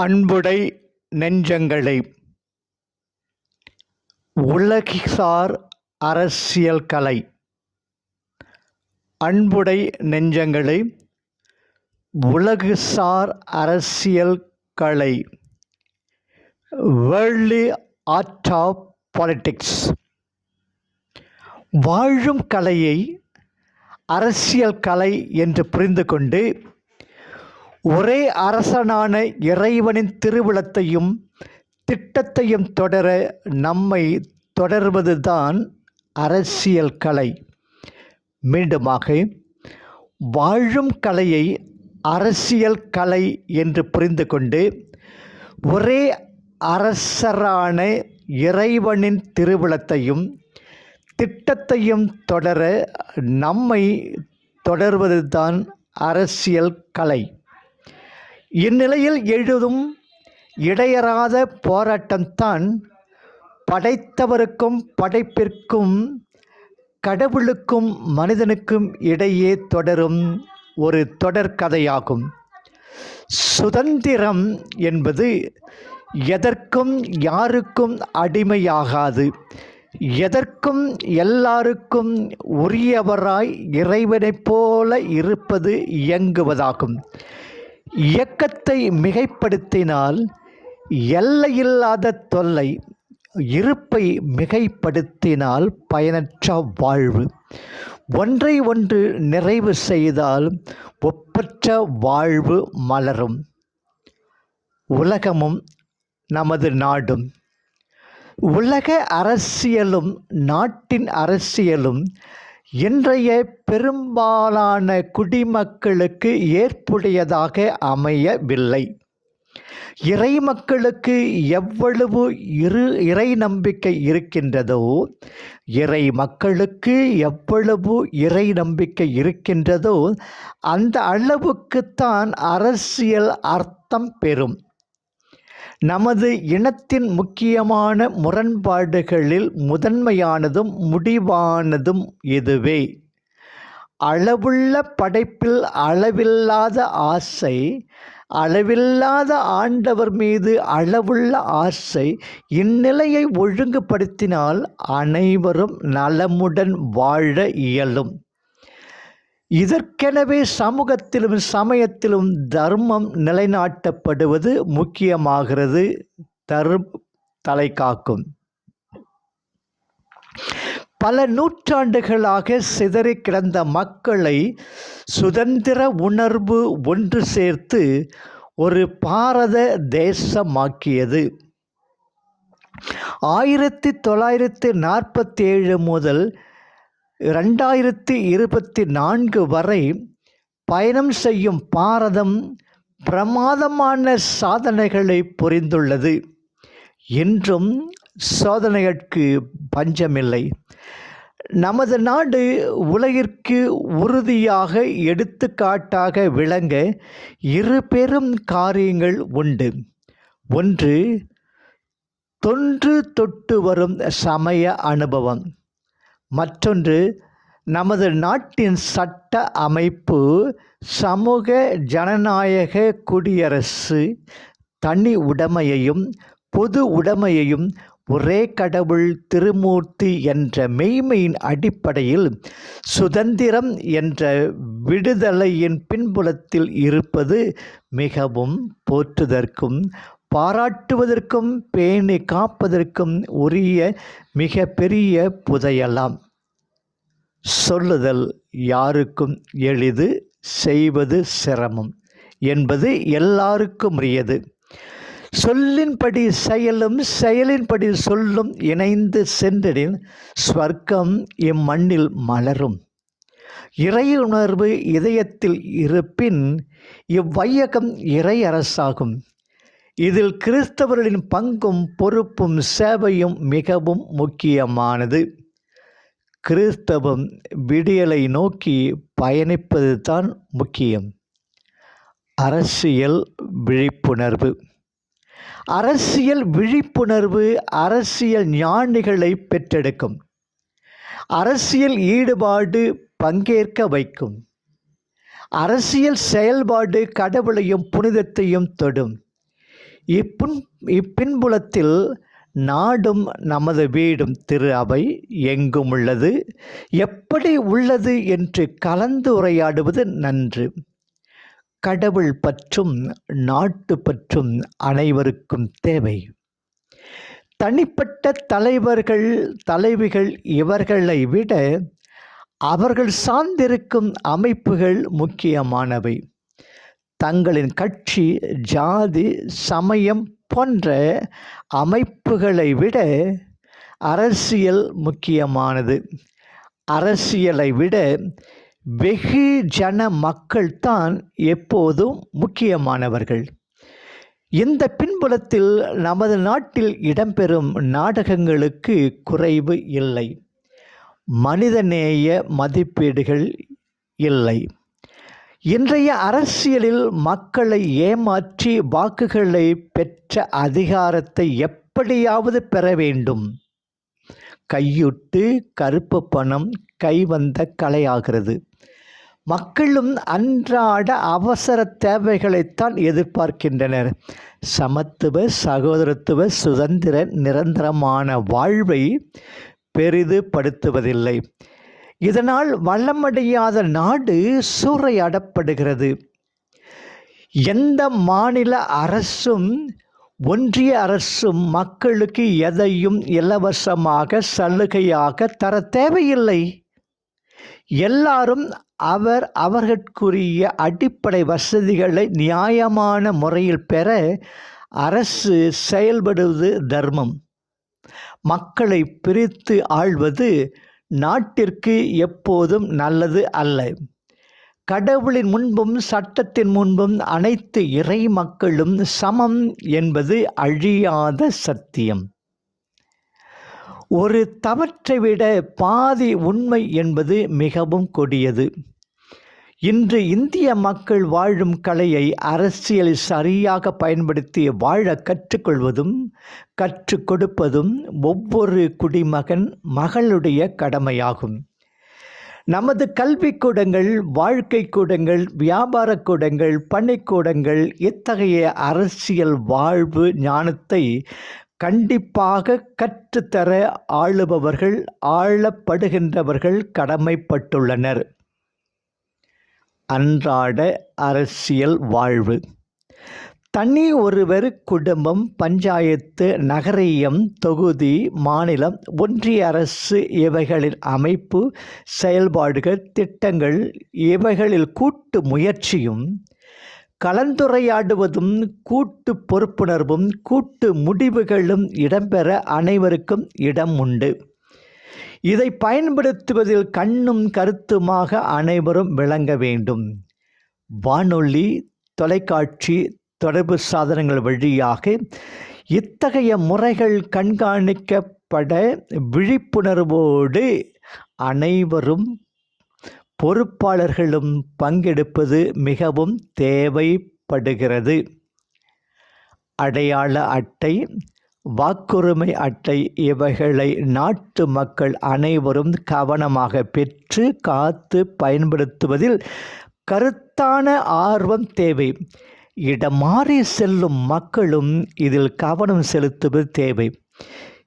அன்புடை நெஞ்சங்களை உலகிசார் அரசியல் கலை. அன்புடை நெஞ்சங்களை உலகுசார் அரசியல் கலை. வேர்ல்டு ஆர்ட் ஆஃப் பாலிட்டிக்ஸ் வாழும் கலையை அரசியல் கலை என்று புரிந்து கொண்டு ஒரே அரசனான இறைவனின் திருவிழத்தையும் திட்டத்தையும் தொடர நம்மை தொடர்வதுதான் அரசியல் கலை. மீண்டுமாக வாழும் கலையை அரசியல் கலை என்று புரிந்து கொண்டு ஒரே அரசரான இறைவனின் திருவிழத்தையும் திட்டத்தையும் தொடர நம்மை தொடர்வதுதான் அரசியல் கலை. இந்நிலையில் எழுதும் இடையறாத போராட்டம்தான் படைத்தவருக்கும் படைப்பிற்கும் கடவுளுக்கும் மனிதனுக்கும் இடையே தொடரும் ஒரு தொடர்கதையாகும் சுதந்திரம் என்பது எதற்கும் யாருக்கும் அடிமையாகாது. எதற்கும் எல்லாருக்கும் உரியவராய் இறைவனைப் போல இருப்பது இயங்குவதாகும். இயக்கத்தை மிகைப்படுத்தினால் எல்லையில்லாத தொல்லை இருப்பை மிகைப்படுத்தினால் பயனற்ற வாழ்வு. ஒன்றை ஒன்று நிறைவு செய்தால் ஒப்பற்ற வாழ்வு மலரும். உலகமும் நமது நாடும். உலக அரசியலும் நாட்டின் அரசியலும் இன்றைய பெரும்பாலான குடிமக்களுக்கு ஏற்புடையதாக அமையவில்லை. இறை மக்களுக்கு எவ்வளவு இரு இறை நம்பிக்கை இருக்கின்றதோ இறை மக்களுக்கு எவ்வளவு இறை நம்பிக்கை இருக்கின்றதோ அந்த அளவுக்குத்தான் அரசியல் அர்த்தம் பெறும். நமது இனத்தின் முக்கியமான முரண்பாடுகளில் முதன்மையானதும் முடிவானதும் இதுவே. அளவுள்ள படைப்பில் அளவில்லாத ஆசை அளவில்லாத ஆண்டவர் மீது அளவுள்ள ஆசை இந்நிலையை ஒழுங்குபடுத்தினால் அனைவரும் நலமுடன் வாழ இயலும். இதற்கெனவே சமூகத்திலும் சமயத்திலும் தர்மம் நிலைநாட்டப்படுவது முக்கியமாகிறது. தரும் தலை காக்கும். பல நூற்றாண்டுகளாக சிதறி கிடந்த மக்களை சுதந்திர உணர்வு ஒன்று சேர்த்து ஒரு பாரத தேசமாக்கியது. ஆயிரத்தி தொள்ளாயிரத்தி நாற்பத்தி ஏழு முதல் ரெண்டாயிரத்தி இருபத்தி நான்கு வரை பயணம் செய்யும் பாரதம் பிரமாதமான சாதனைகளை புரிந்துள்ளது. இன்றும் சோதனைகளுக்கு பஞ்சமில்லை. நமது நாடு உலகிற்கு உறுதியாக எடுத்துக்காட்டாக விளங்க இரு பெரும் காரியங்கள் உண்டு. ஒன்று தொன்று தொட்டு வரும் சமய அனுபவம். மற்றொன்று நமது நாட்டின் சட்ட அமைப்பு சமூக ஜனநாயக குடியரசு. தனி உடைமையையும் பொது உடைமையையும் ஒரே கடவுள் திருமூர்த்தி என்ற மெய்மையின் அடிப்படையில் சுதந்திரம் என்ற விடுதலையின் பின்புலத்தில் இருப்பது மிகவும் போற்றுதற்கும் பாராட்டுவதற்கும் பேணி காப்பதற்கும் உரிய மிக பெரிய புதையலாம். சொல்லுதல் யாருக்கும் எளிது செய்வது சிரமம் என்பது எல்லாருக்கும் உரியது. சொல்லின்படி செயலும் செயலின்படி சொல்லும் இணைந்து சென்றடின் ஸ்வர்க்கம் இம்மண்ணில் மலரும். இறையுணர்வு இதயத்தில் இருப்பின் இவ்வையகம் இறை அரசாகும் இதில் கிறிஸ்தவர்களின் பங்கும் பொறுப்பும் சேவையும் மிகவும் முக்கியமானது. கிறிஸ்தவம் விடியலை நோக்கி பயணிப்பது தான் முக்கியம். அரசியல் விழிப்புணர்வு. அரசியல் விழிப்புணர்வு அரசியல் ஞானிகளை பெற்றெடுக்கும். அரசியல் ஈடுபாடு பங்கேற்க வைக்கும். அரசியல் செயல்பாடு கடவுளையும் புனிதத்தையும் தொடும். இப்பின் இப்பின்புலத்தில் நாடும் நமது வீடும் திரு அவை எங்கும் உள்ளது எப்படி உள்ளது என்று கலந்து உரையாடுவது நன்று. கடவுள் பற்றும் நாட்டு பற்றும் அனைவருக்கும் தேவை. தனிப்பட்ட தலைவர்கள் தலைவிகள் இவர்களை விட அவர்கள் சார்ந்திருக்கும் அமைப்புகள் முக்கியமானவை. தங்களின் கட்சி ஜாதி சமயம் போன்ற அமைப்புகளை விட அரசியல் முக்கியமானது. அரசியலை விட வெகு ஜன மக்கள்தான் எப்போதும் முக்கியமானவர்கள். இந்த பின்புலத்தில் நமது நாட்டில் இடம்பெறும் நாடகங்களுக்கு குறைவு இல்லை. மனிதநேய மதிப்பீடுகள் இல்லை. இன்றைய அரசியலில் மக்களை ஏமாற்றி வாக்குகளை பெற்ற அதிகாரத்தை எப்படியாவது பெற வேண்டும்? கையுட்டு கருப்பு பணம் கைவந்த கலையாகிறது. மக்களும் அன்றாட அவசர தேவைகளைத்தான் எதிர்பார்க்கின்றனர். சமத்துவ சகோதரத்துவ சுதந்திர நிரந்தரமான வாழ்வை பெரிதுபடுத்துவதில்லை. இதனால் வளமடையாத நாடு சூறையாடப்படுகிறது. எந்த மாநில அரசும் ஒன்றிய அரசும் மக்களுக்கு எதையும் இலவசமாக சலுகையாக தர தேவையில்லை. எல்லாரும் அவர் அவர்களுக்குரிய அடிப்படை வசதிகளை நியாயமான முறையில் பெற அரசு செயல்படுவது தர்மம். மக்களை பிரித்து ஆள்வது நாட்டிற்கு எப்போதும் நல்லது அல்ல. கடவுளின் முன்பும் சட்டத்தின் முன்பும் அனைத்து இறை மக்களும் சமம் என்பது அழியாத சத்தியம். ஒரு தவற்றை விட பாதி உண்மை என்பது மிகவும் கொடியது. இன்று இந்திய மக்கள் வாழும் கலையை அரசியல் சரியாக பயன்படுத்தி வாழ கற்றுக்கொள்வதும் கற்றுக் கொடுப்பதும் ஒவ்வொரு குடிமகன் மகளுடைய கடமையாகும். நமது கல்விக்கூடங்கள் வாழ்க்கை கூடங்கள் வியாபார கூடங்கள் பணிக்கூடங்கள் இத்தகைய அரசியல் வாழ்வு ஞானத்தை கண்டிப்பாக கற்றுத்தர ஆளுபவர்கள் ஆளப்படுகின்றவர்கள் கடமைப்பட்டுள்ளனர். அன்றாட அரசியல் வாழ்வு. தனி ஒருவர் குடும்பம் பஞ்சாயத்து நகரியம் தொகுதி மாநிலம் ஒன்றிய அரசு இவைகளின் அமைப்பு செயல்பாடுகள் திட்டங்கள் இவைகளில் கூட்டு முயற்சியும் கலந்துரையாடுவதும் கூட்டு பொறுப்புணர்வும் கூட்டு முடிவுகளும் இடம்பெற அனைவருக்கும் இடம் உண்டு. இதை பயன்படுத்துவதில் கண்ணும் கருத்துமாக அனைவரும் விளங்க வேண்டும். வானொலி தொலைக்காட்சி தொடர்பு சாதனங்கள் வழியாக இத்தகைய முறைகள் கண்காணிக்கப்பட விழிப்புணர்வோடு அனைவரும் பொறுப்பாளர்களும் பங்கெடுப்பது மிகவும் தேவைப்படுகிறது. அடையாள அட்டை வாக்குரிமை அட்டை இவைகளை நாட்டு மக்கள் அனைவரும் கவனமாக பெற்று காத்து பயன்படுத்துவதில் கருத்தான ஆர்வம் தேவை. இடமாறி செல்லும் மக்களும் இதில் கவனம் செலுத்துவது தேவை.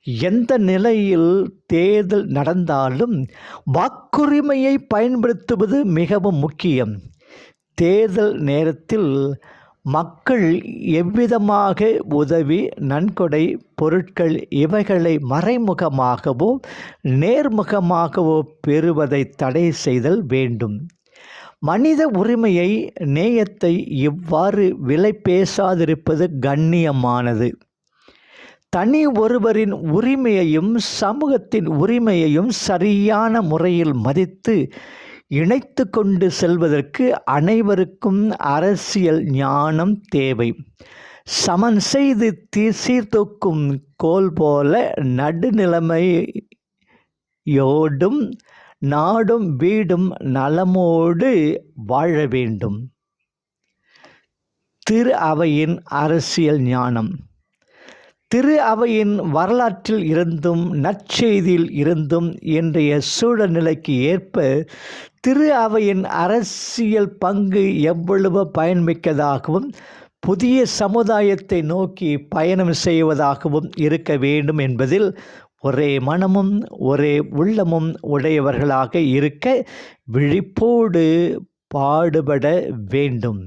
எந்த நிலையில் தேர்தல் நடந்தாலும் வாக்குரிமையை பயன்படுத்துவது மிகவும் முக்கியம். தேர்தல் நேரத்தில் மக்கள் எவ்விதமாக உதவி நன்கொடை பொருட்கள் இவைகளை மறைமுகமாகவோ நேர்முகமாகவோ பெறுவதை தடை செய்தல் வேண்டும். மனித உரிமையை நேயத்தை இவ்வாறு விலை பேசாதிருப்பது கண்ணியமானது. தனி ஒருவரின் உரிமையையும் சமூகத்தின் உரிமையையும் சரியான முறையில் மதித்து இணைத்து கொண்டு செல்வதற்கு அனைவருக்கும் அரசியல் ஞானம் தேவை. சமன் செய்து தீ சீர்தூக்கும் கோல் போல நடுநிலைமையோடும் நாடும் வீடும் நலமோடு வாழ வேண்டும். திரு அவையின் அரசியல் ஞானம். திரு அவையின் வரலாற்றில் இருந்தும் நற்செய்தியில் இருந்தும் இன்றைய சூழநிலைக்கு ஏற்ப திரு அவையின் அரசியல் பங்கு எவ்வளவு பயன்மிக்கதாகவும் புதிய சமுதாயத்தை நோக்கி பயணம் செய்வதாகவும் இருக்க வேண்டும் என்பதில் ஒரே மனமும் ஒரே உள்ளமும் உடையவர்களாக இருக்க விழிப்போடு பாடுபட வேண்டும்.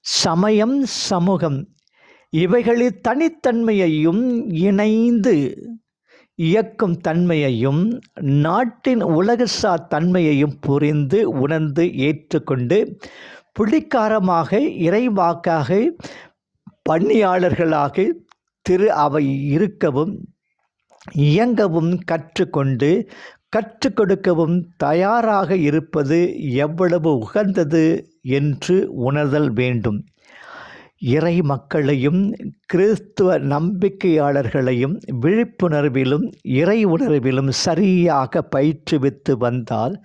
சமயம் சமூகம் இவைகளின் தனித்தன்மையையும் இணைந்து இயக்கும் தன்மையையும் நாட்டின் உலகசார் தன்மையையும் புரிந்து உணர்ந்து ஏற்றுக்கொண்டு புள்ளிக்காரமாக இறைவாக்காக பணியாளர்களாக திரு அவை இருக்கவும் இயங்கவும் கற்றுக்கொண்டு கற்றுக் கொடுக்கவும் தயாராக இருப்பது எவ்வளவு உகந்தது என்று உணர்தல் வேண்டும். இறை மக்களையும் கிறிஸ்துவ நம்பிக்கையாளர்களையும் விழிப்புணர்விலும் இறை உணர்விலும் சரியாக பயிற்றுவித்து வந்தால்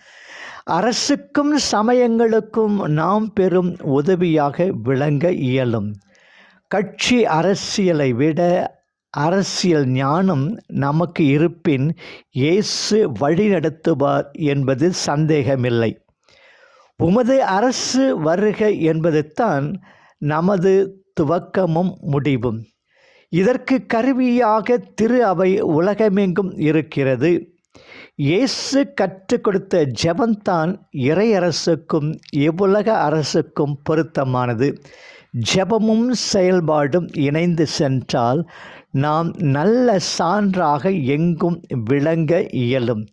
அரசுக்கும் சமயங்களுக்கும் நாம் பெறும் உதவியாக விளங்க இயலும். கட்சி அரசியலை விட அரசியல் ஞானம் நமக்கு இருப்பின் இயேசு வழிநடத்துவார் என்பது சந்தேகமில்லை. உமது அரசு வருக என்பதுதான் நமது துவக்கமும் முடிவும். இதற்கு கருவியாக திரு அவை உலகமெங்கும் இருக்கிறது. இயேசு கற்றுக் கொடுத்த ஜெபந்தான் இறையரசுக்கும் இவ்வுலக அரசுக்கும் பொருத்தமானது. ஜெபமும் செயல்பாடும் இணைந்து சென்றால் நாம் நல்ல சான்றாக எங்கும் விளங்க இயலும்.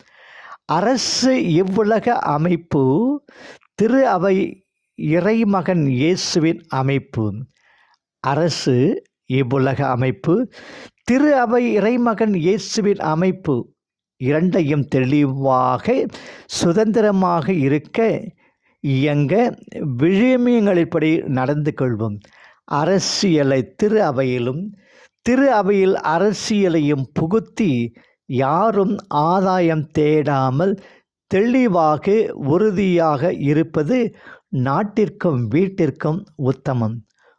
அரசு இவ்வுலக அமைப்பு திரு அவை இறைமகன் இயேசுவின் அமைப்பு அரசு இவ்வுலக அமைப்பு திரு அவை இறைமகன் இயேசுவின் அமைப்பு இரண்டையும் தெளிவாக சுதந்திரமாக இருக்க இயங்க விழுமியங்களின்படி நடந்து கொள்வோம். அரசியலை திரு அவையிலும் திரு அவையில் அரசியலையும் புகுத்தி யாரும் ஆதாயம் தேடாமல் தெளிவாக உறுதியாக இருப்பது நாட்டிற்கும் வீட்டிற்கும் உத்தமம்.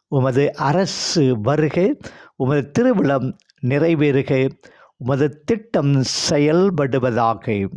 உமது அரசு வருக உமது திருவிழம் நிறைவேறுக உமது திட்டம் செயல்படுவதாக.